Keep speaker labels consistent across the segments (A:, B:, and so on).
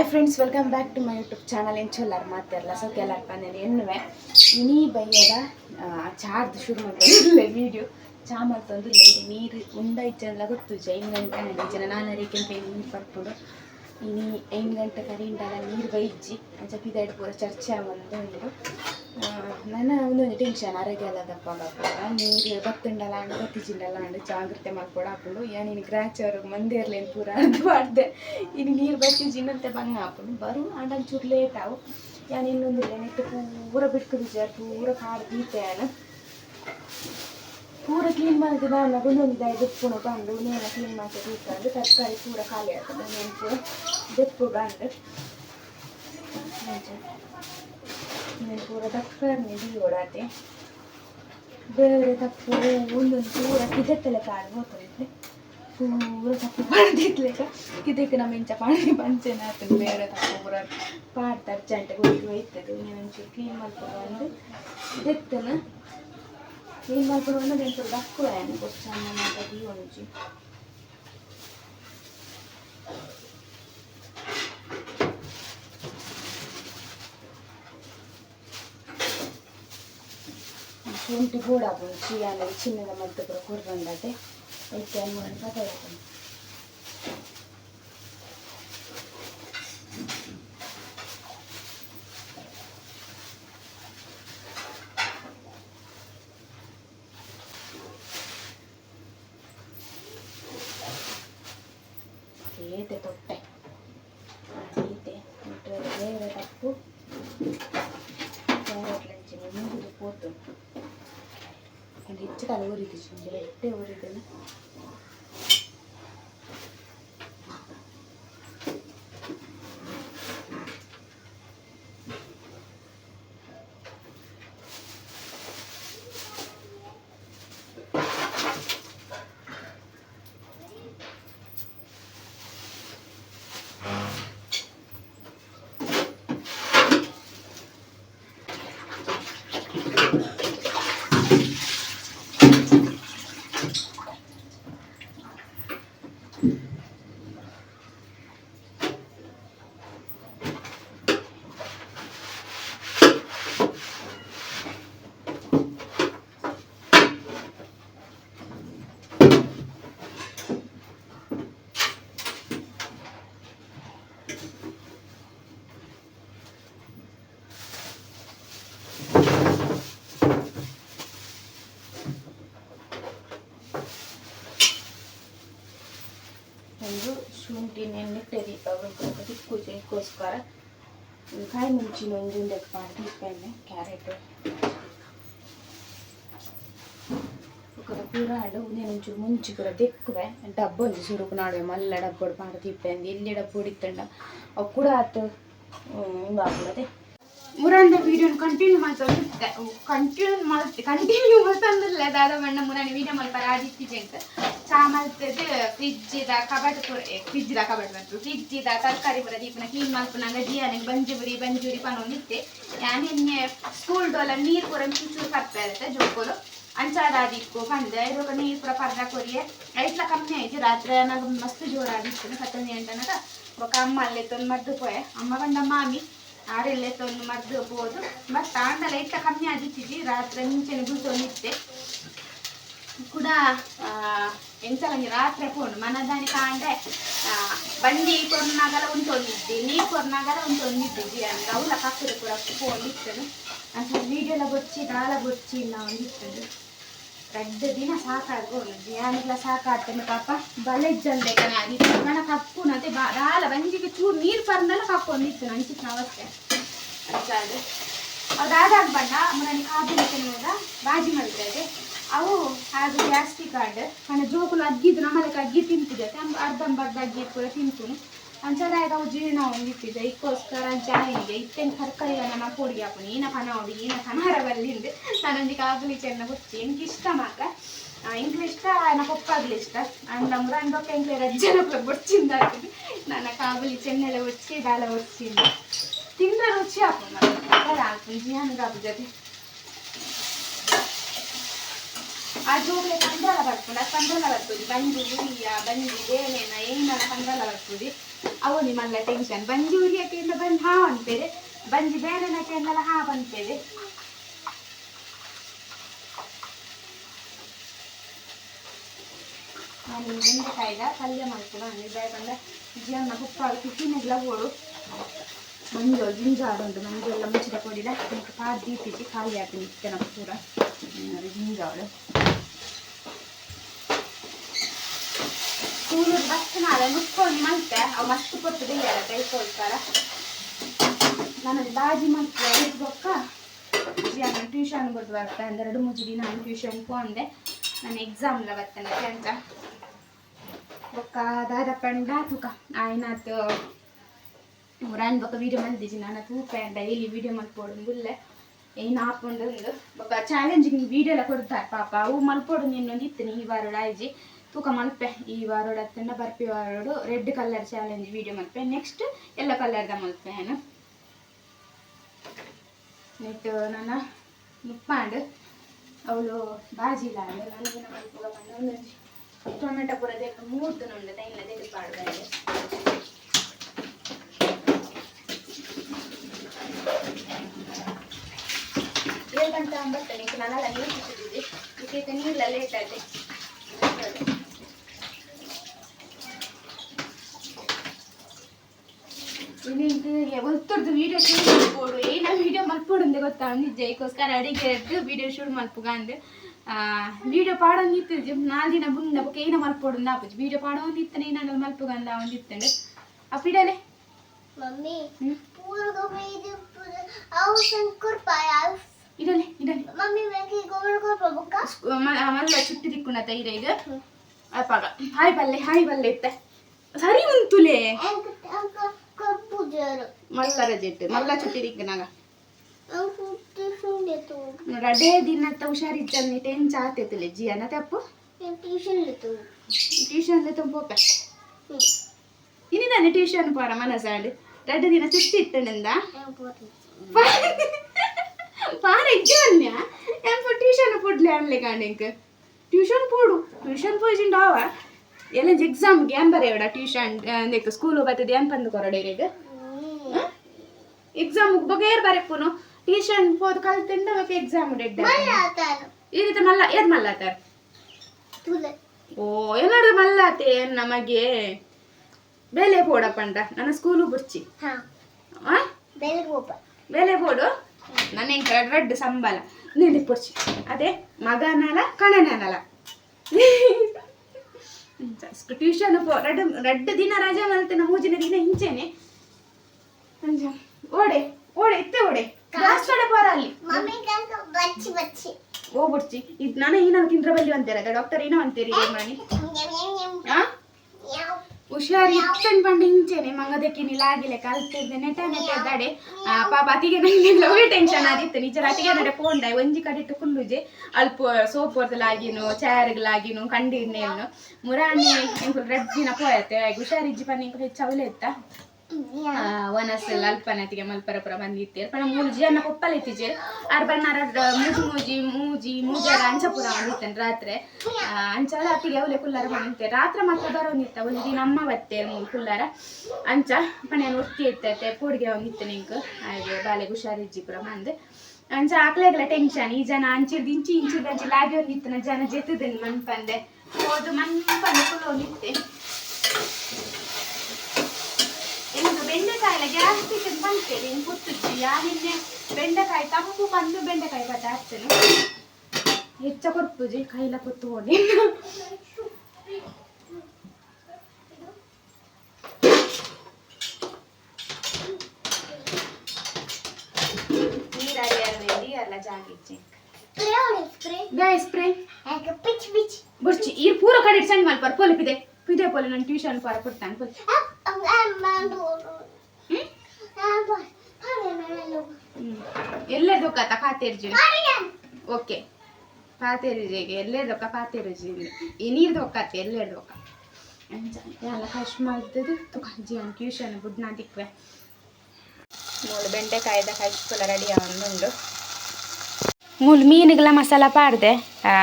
A: Hi friends welcome back to my YouTube channel ಎಂಚೊಲ್ಲಾರು ಮಾತಾಡಲ್ಲ so Keller ಬಂದೇನೆ ಎನ್ನುವೆ. ಇನಿ ಬೈಯದ charge ಶುರು ಮಾಡ್ತಾರೆ ವೀಡಿಯೋ ಚಾ ಮಾಡ್ತಂದು ನೀರು ಉಂಡ ಇಚ್ಚಲ್ಲ ಗೊತ್ತು ಐದು ಗಂಟೆ ನಿಜನ ನಾನು ಅರಿಕೆಂತ ನೀರು ಪಡ್ಕೊಂಡು ಇನಿ ಐದು ಗಂಟೆ ಕರಿಂಡಲ ನೀರು ಬೈಜ್ಜಿ ಅಂಚ ಪಿದಾಡ್ ಪೂರ ಚರ್ಚೆ ಒಂದು. ನನ್ನ ಒಂದು ಟೆನ್ಷನ್ ಆರೋಗ್ಯ ದಪ್ಪ ನೀರು ಬತ್ತುಂಡಲ ಅಂಡು ಬತ್ತಿಜಿಂಡಲ ಅಂಡು ಜಾಗ್ರತೆ ಮಾಡ್ಕೊಡ ಹಾಕೊಂಡು ಯಾ ನೀನು ಗ್ರಾಚರ್ ಮಂದಿ ಇರ್ಲೇನು ಪೂರ ಅದು ಮಾಡಿದೆ. ಇನ್ನು ನೀರು ಬತ್ತಿಜಿನಂತೆ ಬಂಗ ಹಾಕೊಂಡು ಬರು ಅಂಡ್ ಒಂಚೂರು ಲೇಟ್ ಆವು. ಯಾನ್ ಇನ್ನೊಂದು ನೆಟ್ಟು ಪೂರ ಬಿಟ್ಕು ಜರ್ ಪೂರ ಕಾಡು ದೀತೆನ ಪೂರ ಕ್ಲೀನ್ ಮಾಡಿದ ನಾನು ಒಂದೊಂದು ದೆಪ್ಪುಣ ಬಂದು, ನೇನ ಕ್ಲೀನ್ ಮಾಡಿ ಬೀತಂದು ತರಕಾರಿ ಪೂರ ಖಾಲಿ ಆಗ್ತದೆ నేను ಪೂರ ದೆಪ್ಪು ಬಂದು. पुरं निधी ओढाते पुरून पुरा तिथे त्याला काढलं होतं तिथले पुरं थप्पू पाड घेतले का किती एक नमेंच्या पाणी पाणचे ना तर बेड थप्पू पुरा पाडतात चंट गोटी வைத்தது நினைச்சு கீமல் வந்து தெத்தன கீமல் வந்து எனக்கு தக்குவேன் கொச்சான மாதிரி ஒன்று ಏನು ಗೊತ್ತಾನ ಮಾಡಿ ಒಂಚು ಶುಂಠಿ ಕೂಡ ಮುಂಚಿ ಆಮೇಲೆ ಚಿನ್ನದ ಮದ್ದು ಕೂಡ ಕೊಡ್ಬಂಡದೆ ಐತೆ ಮೂರು ಕಥೆ ಏತೆ ತೊಟ್ಟೆ ಅದು ಹೆಚ್ಚು ಕಾಲ ಊರಿದ್ದು ಚುಂಜಿ ಎಟ್ಟೆ ಊರಿದ್ದಲ್ಲ Thank you. ಶುಂಠಿ ನೆನ್ನಿಟ್ಟೆ ದೀಪ ದಿಕ್ಕುಗೋಸ್ಕರ ಕಾಯಿ ಮುಂಚಿನ ಒಂದು ಉಂಡೆಗೆ ಮಾಡಿ ದೀಪ ಎಣ್ಣೆ ಕ್ಯಾರೆಟ್ ಪೂರ ಆಡು నేను ಒಂಚೂರು ಮುಂಚಿ ಕೂಡ ದೆಕ್ಕುವೆ ಡಬ್ಬ ಒಂದು ಸುರುಕು ನಾಡುವೆ ಮಲ್ಲ ಡಬ್ಬಡು ಮಾಡಿ ದೀಪ ಅಂದು ಎಲ್ಲಿ ಡಬ್ಬ ಹೊಡಿತಂಡ ಅವು ಕೂಡ ಆತು ಹಿಂಗಾಗ್ಬಿಡದೆ ಮುರಂದ ವಿಡಿಯೋನ ಕಂಟಿನ್ಯೂ ಮಾಡ್ತಾ ಕಂಟಿನ್ಯೂ ಮಾಡ್ತಿ ಕಂಟಿನ್ಯೂ ಮಾಡ್ತಂದಿಲ್ಲ ದಾದ ಮಣ್ಣ ಮುರಾನಿ ವಿಡಿಯೋ ಮಾಡ್ತಾರೆ ಆದಿತ್ಯ ಅಂತ ಸಾಮಾನು ಫ್ರಿಜ್ ಇದ ಕಬಾಟ್ ಫ್ರಿಜ್ ಇದ ಕಬಾಟ್ ಬಂತು ಫ್ರಿಜ್ ಇದ ತರಕಾರಿ ಬರೋದು ಈಗ ಕ್ಲೀನ್ ಮಾಡ್ಕೊಂಡಾಗ ದಿಯಾನಿಗೆ ಬಂಜುರಿ, ಬಂಜೂರಿ ಪನ ನಿತ್ತೆ ನಾನು ನಿನ್ನೆ ಸ್ಕೂಲ್ ಡೋಲ ನೀರು ಪೂರ ಚೂಚೂರು ಕಪ್ಪೆ ಇರುತ್ತೆ, ಜೋಕೋಲು. ಅಂಚಾದಾದಿಕ್ಕು ಬಂದೆ ಇವಾಗ ನೀರು ಪೂರ ಪರ್ದ ಕೊರಿಯೆ ಐತ್ಲ ಕಮ್ಮಿ ಆಯ್ತು, ರಾತ್ರಿ ನನಗೆ ಮಸ್ತ್ ಜೋರಾದಿತ್ತು ಹತ್ತೊಂದು ಗಂಟೆನಾಗ ಒಕ್ಕ ಅಮ್ಮ ಅಲ್ಲೇ ತಂದು ಮದ್ದು ಪೋಯೆ. ಅಮ್ಮ ಬಂದ ಮಾಮಿ ಆರೆಲ್ಲೇ ತಂದು ಮದ್ದು ಹೋದು ಮತ್ತು ಆಂಡಲ್ಲ ಐತ್ಲ ಕಮ್ಮಿ ಆದಿತ್ತಿದ್ದಿ ರಾತ್ರಿ ಮುಂಚೆನೆ ಗುಳ್ತೊಂದಿತ್ತೆ ಕೂಡ ಎಂತ ಒಂಜಿ ರಾತ್ರೆ ಪೋಂಡು ಮನದಾನಿ ಕಾಂಡೆ ಬಂಡಿ ಕೊರ್ನಾಗಲ ಉಂಟೊಂದಿದ್ದಿ ನೀ ಕೊರ್ನಾಗಲ ಉಂಟೊಂದಿದ್ದಿ ಅಂದ ಅವಲ ಕಕ್ಕರು ಪೂರ ಪೋಂಡು ಇತ್ತನು ಅಸಲು ವೀಡಿಯೋಲ ಗೊಚ್ಚಿ ದಾಲ ಗೊಚ್ಚಿ ಇಲ್ಲ ಒಂದು ಇತ್ತದು ರಡ್ಡ ದಿನ ಸಾಕಾಗೋನು ಧ್ಯಾನಿಗಳ ಸಾಕಾಗ್ತಾನೆ ಪಾಪ. ಬಲ ಇಜ್ಜಲ್ದೆ ಕಣಿ ಕಣ ಕಪ್ಪುನ ಅದೇ ಬಾ ದಾಲ ಬಂಜಿಗೆ ಚೂರು ನೀರು ಪರ್ನೆಲ್ಲ ಕಕ್ಕೊಂಡಿತ್ತು ನಂಚಿನ ಅವಸ್ಥೆ. ಅಂತ ಅದು ಅವ್ರು ಆದಾಗ ಬಣ್ಣ ಮುರನಿ ಕಾದಿನ ಬಾಜಿ ಮಾಡಿದ್ರೆ ಅವು ಅದು ಗ್ಯಾಸ್ಟ್ರಿಕ್ ಆರ್ಡ್ ಅಂದ್ರೆ ಜೋಕುಲು ಅಗ್ಗಿದ್ರು ನಮ್ಮಲ್ಲಿ ಅಗ್ಗಿ ತಿಂತಿದೆ ಅರ್ಧಂಬರ್ಧ ಅಗ್ಗಿ ಕೂಡ ತಿಂತೀನಿ ಅಂಚನಾಗ ಅವು ಜೀರ್ಣ ಒಂದಿತ್ತಿದೆ ಇಕ್ಕೋಸ್ಕರ ಅಂಚನಿಗೆ ಇತ್ತೆನ್ ತರಕಾರಿಗಳನ್ನ ನಮ್ಮ ಪೋಡಿಗೆ ಹಾಕೋಣ ಏನ ಪನವಡಿ ಏನ ಕನಹರ ಬಲ್ಲಿಂದು ನನಗೆ ಕಾಗಲಿ ಚೆನ್ನ ಹುಚ್ಚಿ ಎಂಗೆ ಇಷ್ಟ ಮಾಕ ಎಂಕ್ಲು ಇಷ್ಟ ನಾ ಪಪ್ಪಾಗ್ಲಿ ಇಷ್ಟ ಅಂದ ಮುರಂದೊಕ್ಕೆ ಎಂಕ್ಲೆ ರಜ್ಜನಕ್ಕೆ ಬೊಚ್ಚಿಂದ ನನ್ನ ಕಾಗಲಿ ಚೆನ್ನೆಲ್ಲ ಒಚ್ಚಿ ದಾಲ ಒಚ್ಚಿಂದ ತಿಂದ್ರೆ ರುಚಿ ಹಾಕೋಣ ಹಾಕೊಂಡು ಜೀವನಗಾಪ ಜೊತೆ ಅದು ಪಂಜಾಲ ಬರ್ತದೆ, ಅದು ಪಂಜಾಲ ಬರ್ತದೆ. ಬಂಜು, ಉರಿಯ, ಬಂಜು ಬೇಳೆನ ಏನಾರ ಪಂಜಾಲ ಬರ್ತದೆ. ಅವನಿ ಮಲ್ಲ ಟೆನ್ಷನ್ ಬಂಜಿ ಉರಿಯಕೆಲ್ಲ ಬಂದು, ಹಾ ಅಂತೇವೆ. ಬಂಜಿ ಬೇಳೆನಕೆಲ್ಲ ಹಾ ಬಂತೇವೆ. ನಾನು ಬೆಂಡೆಕಾಯಿಗ ಪಲ್ಯ ಮಾಡ್ತೀನಿ. ನಾನು ಬೇಕಂದ್ರೆ ಜೀವನ ಹುಪ್ಪಾಳು ಕಿಚಿನೆಲ್ಲ ಹೋಳು. ಮಂಜು ಜಿಂಜಾಡು ಉಂಟು. ಮಂಜು ಎಲ್ಲ ಮುಚ್ಚಿದ ಕೊಡಿಲ್ಲ ಪಾದ ದೀಪಿಸಿ ಖಾಲಿ ಹಾಕಿ ನಿತ್ಯ ನಮ್ಮ ಪೂರ ಜಿಂಜಾಡು ಸ್ಕೂಲ್ ಬಸ್ ನಾಳೆ ಮುಟ್ಕೊಂಡು ಮಲ್ತೆ ಅವು ಮಸ್ತ್ ಕೊಟ್ಟು ಬೇಯಲ್ಲ ಕೈಕೊಳ್ತಾರ ನಾನು ಬಾಜಿ ಮತ್ತೆ ಬೊಕ್ಕ. ನಾನು ಟ್ಯೂಷನ್ ಕೊಟ್ಟು ಬರ್ತಾ ಅಂದ್ರೆ ಎರಡು ಮೂರು ದಿನ ನಾನು ಟ್ಯೂಷನ್ ಹೋದೆ. ನಾನು ಎಕ್ಸಾಮ್ಲ ಬರ್ತೇನೆ ಅಂತ. ಬೊಕ್ಕ ಪಂಡ, ತೂಕ. ಆಯ್ನಾತು. ರಾಣಿ ಬೊಕ್ಕ ವೀಡಿಯೋ ಮಲ್ದಿಜಿ ನಾನು ತೂಪೆ ಡೈಲಿ ವೀಡಿಯೋ ಮಲ್ಪೋಡು ಬುಲ್ಲೆ ಏನು ಹಾಕೊಂಡು ಒಂದು ಬೊಕ್ಕ ಚಾಲೆಂಜಿಂಗ್ ವೀಡಿಯೋ ಎಲ್ಲ ಕೊಡ್ತಾರೆ ಪಾಪ. ಅವು ಮಲ್ಪೋಡು ನಿನ್ನೊಂದು ಇತ್ತು ಈ ಬಾರು ಆಯ್ಜಿ ತೂಕ ಮಲ್ಪೆ ಈ ವಾರೋಡ ಅತ್ತಂಡ ಬರ್ಪಿ ವಾರೋಡು ರೆಡ್ ಕಲರ್ ಚಾಲೆಂಜ್ ವಿಡಿಯೋ ಮಲ್ಪೆ. ನೆಕ್ಸ್ಟ್ ಎಲ್ಲ ಕಲರ್ದ ಮಲ್ಪೆ ನಾನು ನೆಟ್ ನನ್ನ ಮುಪ್ಪಾಂಡ್ ಅವಳು ಬಾಜಿಲ ನನಗೆ ಮಲ್ಪುಗ ಬಂದು ಟೊಮೆಟೊ ಪೂರ ದೇಕ ಮೂರ್ತು ನಮ್ದು ತೈಲ ತೆಗೆದು ಪಾಡ್ದಾಗೆ ಏಳು ಗಂಟೆ ಒಂಬತ್ತು ನಿಂಗೆ ನಾನೆಲ್ಲ ನೀರು ಕುಟ್ಟಿದ್ದೆ ಇದಕ್ಕೆ ನೀರೆಲ್ಲ ಲೇಟ್ ಇನ್ನಿಂದು ಒತ್ತುರ್ದು ವಿಡಿಯೋ ಶೂಟ್ ಮಾಡ್ಬೋದು. ಏನ ವಿಡಿಯೋ ಮಲ್ಪೋಡು ಅಂದೆ ಗೊತ್ತಾ? ನಿಜ ಜೈಕೋಸ್ಕರ ಅಡಿಗೆ ಎದ್ದು ವಿಡಿಯೋ ಶೂಟ್ ಮಲ್ಪುಗ ಅಂದೆ. ವಿಡಿಯೋ ಪಾಡೋಂದಿತ್ತು ಇತ್ತಿದ್ದೆ ನಾಲ್ಕು ದಿನ ಮುಂದೆ ಬೊಕ್ಕ ಏನ ಮಲ್ಪೋಡು ಆಪುಜಿ ವಿಡಿಯೋ ಪಾಡೋನ್ ಇತ್ತನೆ ಏನಾದ್ರು ಮಲ್ಪುಗ ಅಂದ ಇತ್ತಂಡೆ ಅಪ್ಪಿಡಲೆ
B: ಮಮ್ಮಿ
A: ಇಡಲೆ ಇಡಲೆ.
B: ಮಮ್ಮಿ ವೆಂಕಿ ಗೊಬ್ಬರ ಕೊಡ್ಬೇಕ
A: ಮ- ಮಲ್ಲ ಚುಟ್ಟಿ ದಿಕ್ಕುನ ತೈರ ಈಗ. ಅಪ್ಪಾಗ ಹಾಯ್ ಬಲ್ಲೆ ಹಾಯ್ ಬಲ್ಲೆ ಇತ್ತ. ಸರಿ ಉಂತುಲೆ.
B: ಅಂಕ ಅಂಕ
A: ಮಲ್ಲ ರಜೆ ಜೆಟ್ಟು ಮಲ್ಲ ಚುಟ್ಟಿ ದಿಕ್ಕನಾಗ
B: ಅಂಕ ಟ್ಯೂಷನ್ ಲೆತು
A: ರಡೇ ದಿನ ಚಾತೆ ಆತೈತಲೆ ಜಿಯನ ತಪ್ಪು?
B: ಟ್ಯೂಷನ್
A: ಟ್ಯೂಷನ್ ತುಂಬೋಕ ಇನ್ನಿದಾನೆ ಟ್ಯೂಷನ್ ಪಾರ ಮನಸಾಡು ರಡ್ಡ ದಿನ ಸುತ್ತಿ ಇತ್ತಂಡ ಪಾರ ಇಜ್ಜನ್ಯ ಎಂಪ ಟ್ಯೂಷನ್ ಪುಡ್ಲೆ ಅನ್ಲೆ ಕಾಣಿಂಕ್ ಟ್ಯೂಷನ್ ಪೋಡು ಟ್ಯೂಷನ್ ಪೋಜಿಂಡಾವ ಎಲ್ಲ ಎಕ್ಸಾಮ್ಗೆ ಬರೆಯೋಡ ಟ್ಯೂಷನ್ ಸ್ಕೂಲ್ ಬರ್ತದೆ ಬಂದು ಕೊರಡೇರಿಗೆ ಎಕ್ಸಾಮ್ ಬಗೇರ್ ಬರೆಪುನು ಟ್ಯೂಷನ್ ಹೋದ್ ಕಲ್ತಿಂದ ಮತ್ತೆ ಎಕ್ಸಾಮ್ ಡೆಡ್ ಈ ರೀತಿ ಮಲ್ಲ ಏನ್
B: ಮಲ್ಲಾತಾರ?
A: ಓ ಏನಾದ್ರು ಮಲ್ಲಾತೆ ನಮಗೆ? ಬೆಲೆ ಪಂಡ ನನ್ನ ಸ್ಕೂಲು ಬುರ್ಚಿ. ಬೆಲೆ ಬೋಡು? ನನ್ನ ರೆಡ್ ಸಂಬಳ ನೀಡಿ ಪುರ್ಚಿ ಅದೇ ಮಗನಲ ಕಣನಲ್ಲ ಟ್ಯೂಷನ್ ಪೋ ರೆಡ್ ರೆಡ್ ದಿನ ರಜೆ ಮಲ್ತಿನ ಮೂಜಿನ ದಿನ ಹಿಂಚೆನೆ. ಓಡೆ ಓಡೆ ಇತ್ತೆ ಓಡೆ. ಪೋರ ಅಲ್ಲಿ.
B: ಮಮ್ಮಿ ಕಂಕ ಬಚ್ಚಿ ಬಚ್ಚಿ.
A: ಓ ಇದು ನಾನು ಏನೋ ತಿಂದ್ರ ಬಲ್ಲಿ ಅಂತಾರೆ. ಡಾಕ್ಟರ್ ಏನೋ ಅಂತೀರಿ ಏನ್ ಮಾಡಿ ಹುಷಾರಿ ಇತ್ತನ್ ಬಂದು ಹಿಂಚೆನೆ. ಮಂಗದಕ್ಕೆ ನೀ ಲಾಗಿಲೆ ಕಲ್ತಿದ್ದೆ ನೆಟ ನೆಟ ದಡೆ ಪಾಪ ಅತಿಗೆ ನಂಗೆ ಟೆನ್ಷನ್ ಆದಿತ್ತು. ನಿಜ ಅತಿಗೆ ನಡೆ ಪೋಂಡ ಒಂಜಿ ಕಡೆ ಕುಲ್ಲುಜೆ ಅಲ್ಪ ಸೋಪ್ ಹೊರದಲಾಗಿನು ಚಾರ್ಗಳಾಗಿನು ಕಂಡಿನ್ನೇನು ಮುರಾಣಿ ಎಂಕು ರೆಡ್ ದಿನ ಪೋಯತ್ತೆ ಹುಷಾರಿಜ್ಜಿ ಪನ್ನ ಎಂಕು ಹೆಚ್ಚು ಅವಲೆ ಇತ್ತ ಅಲ್ಪನತಿಗೆ ಮಲ್ಪರ ಪುರ ಬಂದಿತ್ತೇರು. ಪಣ ಮೂರು ಜನ ಕೊಪ್ಪಲ ಇತ್ತೀಚೇರು ಆರ್ ಬಣ್ಣಾರ ಮೂಜಿ ಮೂಜಿ ಮೂಜಿ, ಮೂಜಾರ ಅಂಚಪುರ ಬಂದಿತ್ತೇನೆ ರಾತ್ರಿ. ಅಂಚಾಲ ಅತ್ತಿಗೆ ಅವಲೆ ಕುಲ್ಲಾರ ಬಂದಿತ್ತೆ ರಾತ್ರಿ ಮಾತ್ರ ಬರೋನಿತ್ತ, ಒಂದು ದಿನ ಅಮ್ಮ ಬತ್ತೇರು ಮೂರು ಕುಲ್ಲಾರ. ಅಂಚ ಪಣ ಒತ್ತಿ ಇರ್ತೈತೆ ಪೂಡಿಗೆ ಒಂದಿತ್ತು ನಿಂಕು ಹಾಗೆ ಬಾಲೆಗೆ ಹುಷಾರಿಜ್ಜಿ ಪುರ ಬಂದು. ಅಂಚ ಆಕ್ಲೆಗ್ಲ ಟೆನ್ಷನ್ ಈ ಜನ ಅಂಚಿರ್ದು, ಇಂಚಿ ಇಂಚಿದ ಅಂಚಿ ಲಾಗಿ ಒಂದಿತ್ತು ಜನ ಜೆತ್ತದನ್ ಮನ್ಪಂದೆ. ಹೋದು ಮನ್ಪಂದೆ ಕುಲೋ ನಿತ್ತೆ ಎಂದು ಬೆಂಡೆಕಾಯಿಲ ಗ್ಯಾಸ್ಟಿಕ್ ಬಂತೇವೆ ಇನ್ನು ಪುತ್ತುಚ್ಚಿ ಯಾನಿನ್ನೆ ಬೆಂಡೆಕಾಯಿ, ತಂಪು ಬಂದು ಬೆಂಡೆಕಾಯಿ ಬಟ್ಟೆ ಹಾಕ್ತೇನೆ. ಹೆಚ್ಚ ಕೊಡ್ಪುಜಿ ಕೈಲ ಕೊತ್ತು ಹೋಗಿ. ಅಲ್ಲ ಬುರ್ಚಿ, ಈ ಪೂರ ಕಡೆ ಸಣ್ಣ ಮಲ್ಪರ್ ಪೋಲಿ ಪಿದೆ ಪೋಲಿ, ನಾನು ಟ್ಯೂಷನ್ ಪಾರ ಕೊಡ್ತಾನೆ ಪೋಲಿ ಎಲ್ಲೇ ದುಃಖ ತ
B: ಮಾಡಿದ
A: ಓಕೆ. ಪಾತೆರಿಜಿಗೆ ಎಲ್ಲೇ ದೊಕ್ಕ? ಪಾತೆರಿಜಿ ಈ ನೀರು ದೊಕ್ಕತ್ತೆ ಎಲ್ಲೇ ದೊಕ್ಕ? ಎಲ್ಲ ಕಷ್ಟ ಮಾಡ್ತದೆ? ತುಕ ಜೀವನ ಟ್ಯೂಷನ್ ಬುಡ್ನ ದಿಕ್ವೆ. ಮೂಲು ಬೆಂಡೆಕಾಯ್ದ ಕಷ್ಟ ರೆಡಿ ಆಗೊಂಡುಂಡು ಮೂಲು ಮೀನುಗಳ ಮಸಾಲ ಪಾಡ್ದೆ.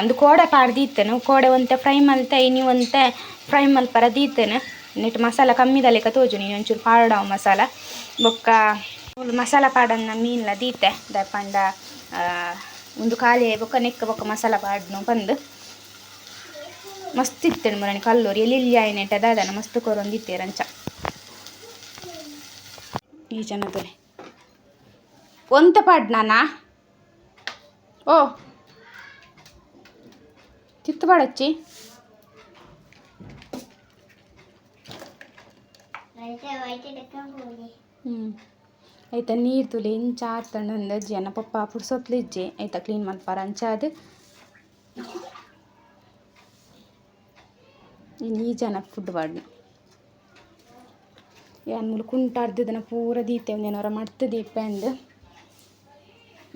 A: ಒಂದು ಕೋಡೆ ಪಾಡ್ದಿತ್ತೇನು. ಕೋಡೆ ಒಂತೆ, ಫ್ರೈ ಮಲ್ತೆ, ಇನಿ ಒಂತೆ, ಫ್ರೈ ಮಲ್ಪರ ದೀತೇನೆ. ಮಸಾಲ ಕಮ್ಮಿ ಲೆಕ್ಕ ತೋಜು ನೀನು ಒಂಚೂರು ಪಾಡವ ಮಸಾಲ ಬೊಕ್ಕ ಮಸಾಲ ಪಾಡನ್ನ ಮೀನ್ಲ ದೀತೆ ದಯಪಂಡ ಒಂದು ಖಾಲಿ ಬೊಕ್ಕ ನೆಕ್ಕ ಬೊಕ್ಕ ಮಸಾಲ ಪಾಡ್ನು ಬಂದು ಮಸ್ತ್ ಇತ್ತೇನು ಮುರಣಿ ಕಲ್ಲೂರಿ ಎಲ್ಲಿ ಆಯ್ನೆಟ ದಾದನ ಮಸ್ತ್ ಕೊರೊಂದು ಇತ್ತೇರಂಚ ಈ ಜನದಲ್ಲಿ ಒಂತ ಪಾಡ್ನಾನಾ ಓ ತಿತ್ತು ಹ್ಞೂ ಆಯ್ತಾ, ನೀರು ತುಲಿ ಇಂಚ ಆತಂಡು ಒಂದು ಅಜ್ಜಿ. ಅನ್ನ ಪಪ್ಪ ಪುಡ್ಸೊತ್ಲು ಇಜ್ಜಿ. ಆಯ್ತಾ ಕ್ಲೀನ್ ಮಲ್ಪಾರ ಅಂಚಾದ ಈ ಜನ ಫುಡ್ ಬಾಡ್ನ. ಯಾನ್ ಮುಲು ಕುಂಟಾಡ್ದಿದ್ದನ ಪೂರ ದೀತೆ. ಒಂದೇನವರ ಮಾಡ್ತು ದೀಪೆ ಅಂದು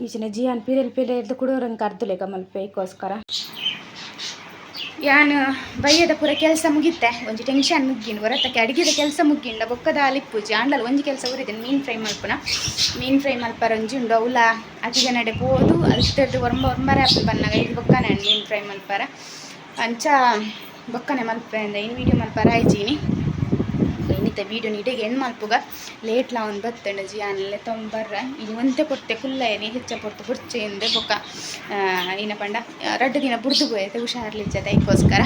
A: ಈಚಿನ ಪಿರಲ್ ಪಿರೆಲ್ ಪಿರೆಲ್ದು ಕುಡೋರಂಗೆ ಕರ್ದುಲೆ ಮಲ್ಪೇಕೋಸ್ಕರ ಯಾನ್ ಬಯ್ಯದ ಪೂರ ಕೆಲಸ ಮುಗಿತ್ತೆ. ಒಂಜಿ ಟೆನ್ಷನ್ ಮುಗ್ಗಿನ ಹೊರತಕ್ಕೆ ಅಡುಗೆದ ಕೆಲಸ ಮುಗ್ಗಿಂಡ, ಬೊಕ್ಕದ ಲಿಪ್ಪುಜಿ ಆಂಡಲ್ ಒಂಜಿ ಕೆಲಸ ಉರಿದೇನೆ ಮೀನು ಫ್ರೈ ಮಲ್ಪುನ ಮೀನು ಫ್ರೈ ಮಲ್ಪರ ಒಂಜಿ ಉಂಡು ಅವಲ ಅತಿಗೆ ನಡೆ ಪೋದು, ಅಲ್ತದ್ದು ಒಂಬ ಒಂಬರೆ ಆಪಲ್ ಬನ್ನಾಗ ಇದು ಬೊಕ್ಕನೆ ಮೀನು ಫ್ರೈ ಮಲ್ಪರ ಅಂಚ, ಬೊಕ್ಕನೆ ಮಲ್ಪೆ ಇನ್ ವೀಡಿಯೋ ಮಲ್ಪರ ಆಯ್ಚೀನಿ ಇನ್ನಿತ ವೀಡಿಯೋ ನೀಡಿಗೆ ಹೆಣ್ಣು ಮಲ್ಪುಗ ಲೇಟ್ ಲಾ ಒಂದು ಬತ್ತಂಡ ಜಿಯಾನೆಲ್ಲ ತೊಂಬರ್ರ. ಇದು ಒಂತೆ ಕೊಡ್ತೆ ಕುಲ್ಲ ಏನಿ ಹೆಚ್ಚ ಪೊರ್ತು ಬುರ್ಚೆ ಎಂದೆ ಬೊಕ್ಕ ಇನ್ನ ಪಂಡ? ರಡ್ಡು ದಿನ ಬುರ್ದು ಹೋಯ್ತು ಹುಷಾರ್ಲಿಚ್ಚದ ಅದಕ್ಕೋಸ್ಕರ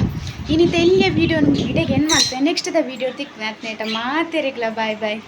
A: ಇನ್ನಿತ ಇಲ್ಲಿಯ ವೀಡಿಯೋ ಇಡೆಗೆ ಹೆಣ್ಣು ಮಾಡ್ತೇನೆ ನೆಕ್ಸ್ಟ್ ದ ವೀಡಿಯೋ ತಿಕ್ ನೇಟ ಮಾತೇರಿಗ್ಲ ಬಾಯ್ ಬಾಯ್